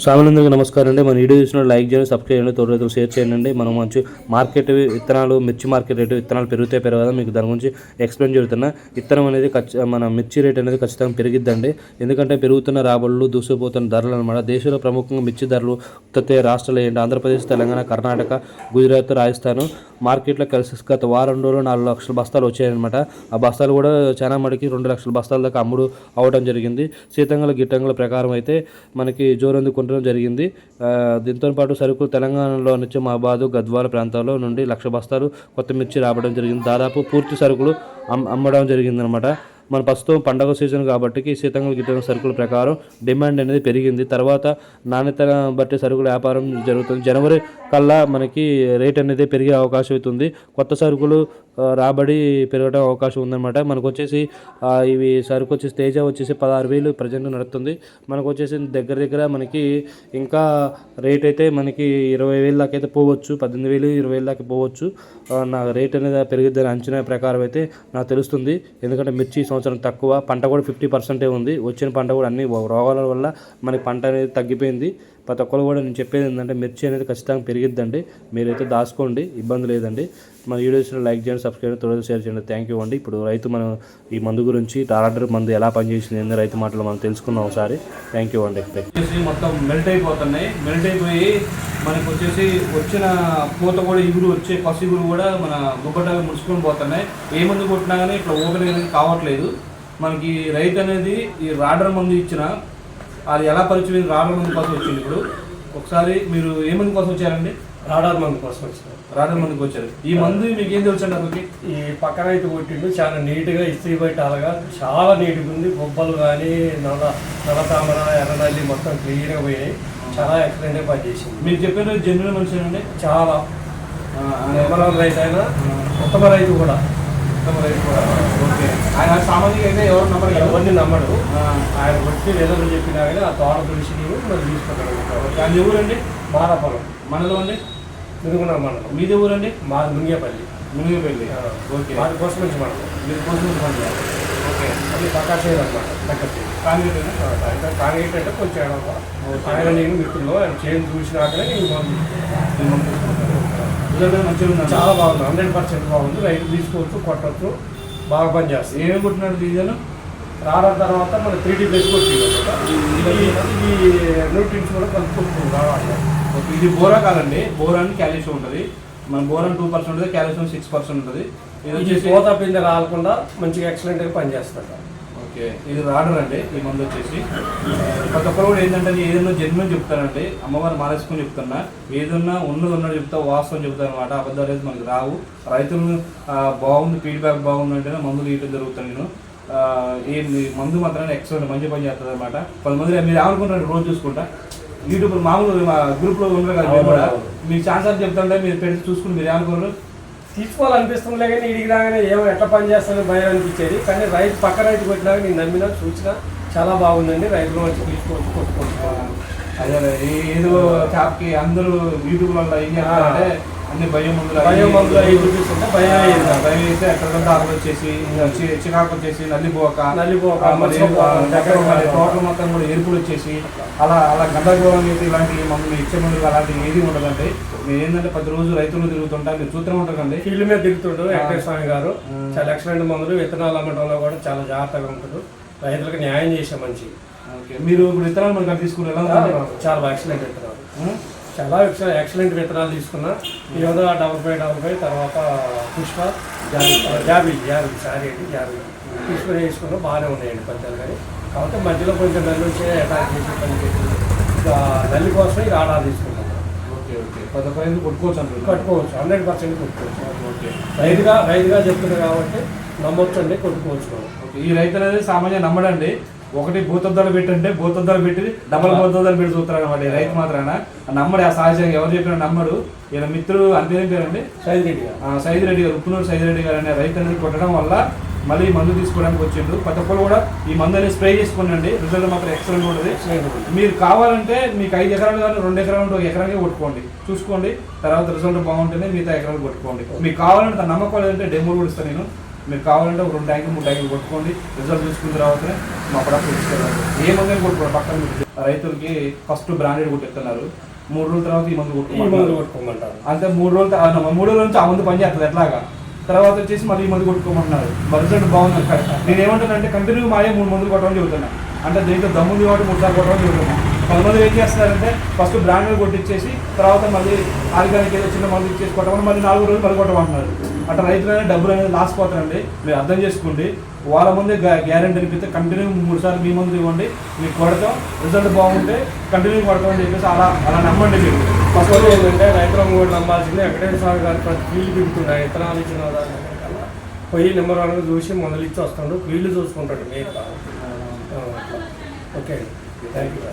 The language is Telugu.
స్వామినందరికి నమస్కారం అండి. మన వీడియో చూసిన లైక్ చేయండి సబ్స్క్రైబ్ చేయండి తోడు రైతులు షేర్ చేయండి మనం మంచి మార్కెట్ విత్తనాలు మిర్చి మార్కెట్ రేటు విత్తనాలు పెరిగితే పెరగదా మీకు దాని గురించి ఎక్స్ప్లెయిన్ చేస్తున్నా. విత్తనం అనేది మన మిర్చి రేట్ అనేది ఖచ్చితంగా పెరిగిద్దండి. ఎందుకంటే పెరుగుతున్న రాబడులు దూసుకుపోతున్న ధరలు అనమాట దేశంలో ప్రముఖంగా మిర్చి ధరలు ఉత్తతే రాష్ట్రాలు ఏంటి? ఆంధ్రప్రదేశ్ తెలంగాణ కర్ణాటక గుజరాత్ రాజస్థాన్. మార్కెట్లో కలిసి గత వారం రోజులు నాలుగు లక్షల బస్తాలు వచ్చాయన్నమాట. ఆ బస్తాలు కూడా చాలా మటుకి రెండు లక్షల బస్తాల దాకా అమ్ముడు అవడం జరిగింది. శీతంగల గిట్టంగల ప్రకారం అయితే మనకి జోరందుకుంటడం జరిగింది. దీంతో పాటు సరుకులు తెలంగాణలో నుంచి మహాబాదు గద్వాల ప్రాంతాల్లో నుండి లక్ష బస్తాలు కొత్త మిర్చి రావడం జరిగింది. దాదాపు పూర్తి సరుకులు అమ్ అమ్మడం జరిగిందనమాట మన ప్రస్తుతం పండగ సీజన్ కాబట్టి శీతంగా గిట్టిన సరుకుల ప్రకారం డిమాండ్ అనేది పెరిగింది. తర్వాత నాణ్యత బట్టి సరుకుల వ్యాపారం జరుగుతుంది. జనవరి కల్లా మనకి రేట్ అనేది పెరిగే అవకాశం అవుతుంది. కొత్త సరుకులు రాబడి పెరగడం అవకాశం ఉందన్నమాట. మనకు వచ్చేసి ఇవి సరుకు వచ్చేసి తేజ వచ్చేసి పదహారు వేలు ప్రజెంట్ నడుస్తుంది మనకు వచ్చేసి దగ్గర దగ్గర మనకి ఇంకా రేట్ అయితే మనకి ఇరవై వేల దాకా అయితే పోవచ్చు పద్దెనిమిది వేలు ఇరవై వేల దాకా పోవచ్చు. నా రేట్ అనేది పెరిగిద్దని అంచనా ప్రకారం అయితే నాకు తెలుస్తుంది. ఎందుకంటే మిర్చి సంవత్సరం తక్కువ పంట కూడా ఫిఫ్టీ పర్సెంటే ఉంది. వచ్చిన పంట కూడా అన్ని రోగాల వల్ల మనకి పంట అనేది తగ్గిపోయింది. ప్రతి ఒక్కరు కూడా నేను చెప్పేది ఏంటంటే మిర్చి అనేది ఖచ్చితంగా పెరిగిద్దండి. మీరైతే దాచుకోండి ఇబ్బంది లేదండి. మన వీడియోస్ లైక్ చేయండి సబ్స్క్రైబ్ త్వరగా షేర్ చేయండి. థ్యాంక్ యూ అండి. ఇప్పుడు రైతు మనం ఈ మందు గురించి టారాడర్ మందు ఎలా పనిచేసింది ఏంది రైతు మాటలు మనం తెలుసుకున్నాం ఒకసారి. థ్యాంక్ యూ అండి. మొత్తం మెల్ట్ అయిపోతున్నాయి. మెల్ట్ అయిపోయి మనకు వచ్చేసి వచ్చిన పూత కూడా ఇగురు వచ్చే పసు ఇగురు కూడా మన గుబ్బటాగా ముడుచుకొని పోతున్నాయి. ఏ మందు కొట్టినా కానీ ఇట్లా ఓపెన్ అనేది కావట్లేదు. మనకి రైతు అనేది ఈ రాడర్ మందు ఇచ్చిన అది ఎలా పరిచయం రాడర్ మందు కోసం వచ్చింది ఇప్పుడు. ఒకసారి మీరు ఏ మందు కోసం వచ్చారండి? రాడార్ మంది కోసం వచ్చినాం రాడర్ మందుకి వచ్చారు. ఈ మందు మీకు ఏం తెలుసండి అసలుకి? ఈ పక్కన అయితే కొట్టిండు చాలా నీట్గా ఇస్త్రీ బయట అలాగా చాలా నీట్గా ఉంది. బొబ్బలు కానీ నల్ల నల్ల తామర ఎర్రనల్లి మొత్తం క్లీన్గా పోయాయి చాలా ఎక్సలెంట్గా పనిచేసింది. మీరు చెప్పిన జెన్యున్ మనిషి చాలా. నిర్మలం రైతు అయినా ఉత్తమ రైతు కూడా. ఓకే ఆయన సామాజిక అయితే ఎవరు నమ్మరు ఎవరిని నమ్మడు. ఆ, ఆయన వచ్చి ఏదో చెప్పినా కానీ ఆ తోట తులసి నీవు మరి తీసుకుంటాడు దాని ఊరండి మారపలం మనలో అండి మిరుగున మండలం మీది ఊరండి మా మునిగిపల్లి. ఆ, ఓకే. మాది కోసం నుంచి మండలం మీరు కోసం పండుగ ఓకే. అది ప్రకాశం అనమాట దగ్గర కాంగ్రెస్ కాంగ్రెస్ అంటే కొంచెం. ఆయన నేను మిత్రులు ఆయన చేను చూసినాకనే నేను మంచిగా ఉందండి చాలా బాగుంది. హండ్రెడ్ పర్సెంట్ బాగుంది. రైతు తీసుకోవచ్చు కొట్టచ్చు. బాగా పనిచేస్తుంది ఏమేమి కొట్టినాడు డీజిల్? రావడం తర్వాత మన త్రీ డీ ప్లస్ కొట్టింది ఈ న్యూట్రిన్స్ కూడా కలుపుకుంటుంది రావాలి ఓకే ఇది బోరా కాదండి. బోరాన్ క్యాల్షియం ఉంటుంది. మన బోరాన్ టూ పర్సెంట్ ఉంటుంది క్యాల్షియం సిక్స్ పర్సెంట్ ఉంటుంది. ఇది ఇది వచ్చేసి పోత పిండి రాకుండా మంచిగా ఎక్సలెంట్గా పనిచేస్తుంది. ఓకే. ఇది రాడర్ అండి ఈ మందు వచ్చేసి. ప్రతి ఒక్కరు కూడా ఏంటంటే ఏదైనా జన్మని చెప్తారండి. అమ్మవారు మానేసుకొని చెప్తున్నా. ఏదన్నా ఉన్నది ఉన్నది చెప్తా వాస్తవం చెప్తారు అనమాట అబద్ధాలు అయితే మనకి రావు. రైతులు బాగుంది ఫీడ్బ్యాక్ బాగుంది అంటేనే మందులు ఇవ్వడం జరుగుతుంది. నేను ఈ మందు మాత్రమే ఎక్సలెంట్ మంచి పని చేస్తుంది అనమాట కొంతమంది మీరు ఏమనుకుంటారు రోజు చూసుకుంటా. యూట్యూబ్ మామూలు గ్రూప్లో ఉన్నారు కదా మీరు కూడా. ఛాన్సాలు చెప్తుంటే మీరు పెడితే చూసుకుని మీరు ఏమనుకోరు? తీసుకోవాలనిపిస్తుందిలే కానీ ఇడికి రాగానే ఏమో ఎట్లా పని చేస్తానో భయం అనిపించేది. కానీ రైతు పక్క రైతు కొట్టినాక నేను నమ్మినా చూసినా చాలా బాగుందండి. రైతులు వచ్చి తీసుకోవచ్చు కొట్టుకోవచ్చు. అదే ఏదో చాప్కి అందరూ యూట్యూబ్ వల్ల ఏం చేస్తారంటే అన్ని భయం మందులు భయం మందులు అవి చూపిస్తుంటే భయం అయ్యింది. భయం అయితే ఎక్కడికంటే ఆకులు వచ్చేసి చికాకు వచ్చేసి నల్లిపోక నల్లిపోక, దగ్గర పడక. తోటలు మొత్తం కూడా ఎరుపులు వచ్చేసి అలా అలా గందరగోళం అయితే ఇలాంటి మందులు ఇచ్చే మందులు అలాంటి ఏది ఉండదండి. మీరు ఏంటంటే ప్రతి రోజు రైతులు తిరుగుతుంటా మీరు చూస్తూనే ఉంటారండి ఫీల్డ్ మీద దిగుతుండు వెంకటేశ్వర స్వామి గారు. చాలా ఎక్సలెంట్ మందులు విత్తనాలు అమ్మడంలో కూడా చాలా జాగ్రత్తగా ఉంటాడు రైతులకు న్యాయం చేసే మంచి. ఓకే. మీరు ఇప్పుడు విత్తనాలు మనకి తీసుకుని ఎలా ఉందండి? చాలా ఎక్సలెంట్ విత్తనాలు? చాలా ఎక్సలెంట్ విత్తనాలు తీసుకున్నా. ఏదో డబల్ ఫైవ్ డబల్ ఫైవ్ తర్వాత పుష్ప జాబీ జాబీ జాబీ సారీ అండి జాబీ. తీసుకుని వేసుకున్నా బాగానే ఉన్నాయండి పంచాలు కానీ. కాబట్టి మధ్యలో కొంచెం నల్లి వచ్చే అటాక్ చేసి పని చేసి నల్లి కోసం ఇది ఆర్డర్ తీసుకుంటాం. Okay okay. రైతు కొట్టుకోవచ్చు కట్టుకోవచ్చు. హండ్రెడ్ పర్సెంట్ కొట్టుకోవచ్చు. ఓకే. రైతుగా రైతుగా చెప్తున్నారు కాబట్టి నమ్మొచ్చు అండి కొట్టుకోవచ్చు. ఈ రైతు అనేది సామాన్య నమ్మడండి. ఒకటి భూతద్దాలు పెట్టంటే భూతద్దాలు పెట్టి డబల్ భూతద్దాలు పెట్టి చూస్తారు అనమాట ఈ రైతు మాత్రాన. నమ్మడు ఆ సహజంగా ఎవరు చెప్పినా నమ్మడు. ఈయన మిత్రుడు అంతే పేరండి? సైజ్ రెడ్డిగా ఆ, సైద్ రెడ్డి గారు ఉప్పునూరు సైద్ రెడ్డి గారు అనే రైతు అనేది కొట్టడం వల్ల మళ్ళీ మందు తీసుకోవడానికి వచ్చిండు. ప్రతి ఒక్కరు కూడా ఈ మందు అనేది స్ప్రే చేసుకోండి రిజల్ట్ మాత్రం ఎక్సలెంట్ ఉంటుంది. మీరు కావాలంటే మీకు ఐదు ఎకరాలు కానీ రెండు ఎకరాలు ఉంటే ఒక ఎకరానికి కొట్టుకోండి. చూసుకోండి. తర్వాత రిజల్ట్ బాగుంటేనే మిగతా ఎకరాలు కొట్టుకోండి. మీకు కావాలంటే నమ్మకం లేదంటే డెమో కూడా ఇస్తాను నేను. మీకు కావాలంటే ఒక రెండు ట్యాంకులు మూడు ట్యాంకులు కొట్టుకోండి. రిజల్ట్ చూసుకున్న తర్వాతనే మా ప్రొడక్ట్ తీసుకెళ్ళాలి. ఏ మందులు కొట్టుకోండి పక్కన రైతులకి ఫస్ట్ బ్రాండెడ్ కొట్టిస్తున్నారు. మూడు రోజుల తర్వాత ఈ మందు కొట్టుకోమంటారు. అంతే మూడు రోజులు మూడు రోజుల నుంచి ఆ మందు పని చేస్తుంది ఎట్లాగా? తర్వాత వచ్చేసి మళ్ళీ ఈ మందు కొట్టుకోమంటున్నారు. మరి రిజల్ట్ బాగుంది? అక్కడ నేను ఏమంటానంటే కంటిన్యూ మాయే మూడు మందులు కొట్టమని చెబుతున్నా. అంటే దీంట్లో దమ్ముంది కాబట్టి మూడు సార్లు కొట్టమని చెబుతున్నా. కొంతమంది ఏం చేస్తారంటే ఫస్ట్ బ్రాండెడ్ కొట్టించేసి తర్వాత మళ్ళీ ఆర్గానిక్ ఏదో చిన్న మందు ఇచ్చేసి కొట్టమని మళ్ళీ నాలుగు రోజులు మళ్ళీ కొట్టమంటున్నారు. అట్లా రైతులు అనేది డబ్బులు అనేది లాస్ పోతారండి. మీరు అర్థం చేసుకోండి. వాళ్ళ ముందే గ్యారెంటీ అనిపిస్తే కంటిన్యూ మూడు సార్లు మీ మందులు ఇవ్వండి. మీకు కొడతాం. రిజల్ట్ బాగుంటే కంటిన్యూ కొడతాం అని చెప్పేసి అలా అలా నమ్మండి మీరు. ఫస్ట్ ఏంటంటే రైతులం కూడా నమ్మాల్సింది. వెంకటేశ్వర గారు ప్రతి ఫీల్డ్ దిగుతున్నాయి విత్తనాలు ఇచ్చిన పోయి నెంబర్ వన్గా చూసి మందులు ఇచ్చి వస్తాడు. ఫీల్డ్ చూసుకుంటాడు మీరు ఓకే. Thank you